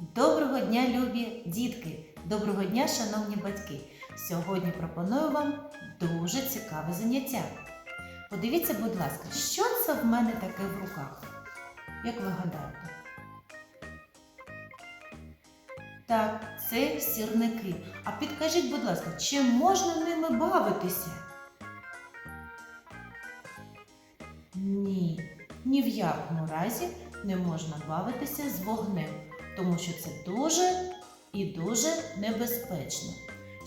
Доброго дня, любі дітки! Доброго дня, шановні батьки! Сьогодні пропоную вам дуже цікаве заняття. Подивіться, будь ласка, що це в мене таке в руках? Як ви гадаєте? Так, це сірники. А підкажіть, будь ласка, чи можна ними бавитися? Ні, ні в якому разі не можна бавитися з вогнем, тому що це дуже і дуже небезпечно.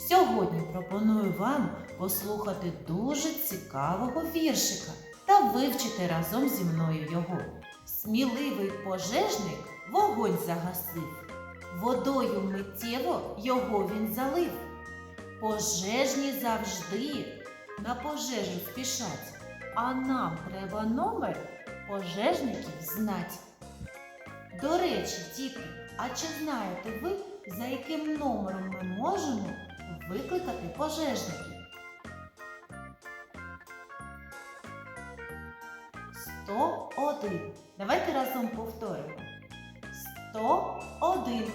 Сьогодні пропоную вам послухати дуже цікавого віршика та вивчити разом зі мною його. Сміливий пожежник вогонь загасив, водою миттєво його він залив. Пожежні завжди на пожежу спішать, а нам треба номер пожежників знать. До речі, діти, а чи знаєте ви, за яким номером ми можемо викликати пожежників? 101. Давайте разом повторимо. 101.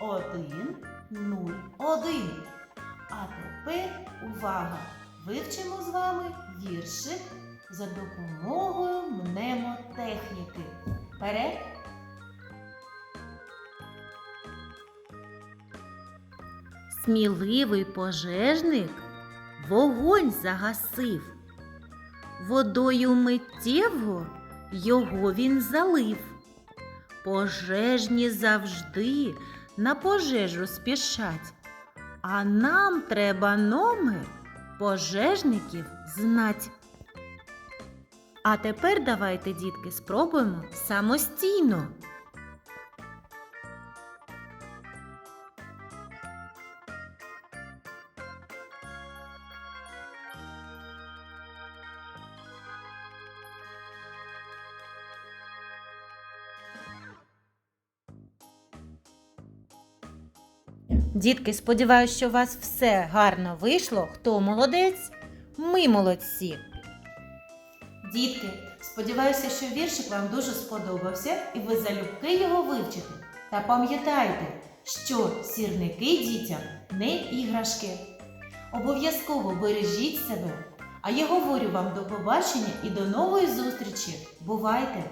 1, 0, 1. А тепер увага! Вивчимо з вами віршик за допомогою мнемотехніки. Вперед! Сміливий пожежник вогонь загасив. Водою миттєво його він залив. Пожежні завжди на пожежу спішать, а нам треба номер пожежників знать. А тепер давайте, дітки, спробуємо самостійно. Дітки, сподіваюся, що у вас все гарно вийшло. Хто молодець? Ми молодці. Дітки, сподіваюся, що віршик вам дуже сподобався і ви залюбки його вивчите. Та пам'ятайте, що сірники дітям не іграшки. Обов'язково бережіть себе. А я говорю вам до побачення і до нової зустрічі. Бувайте!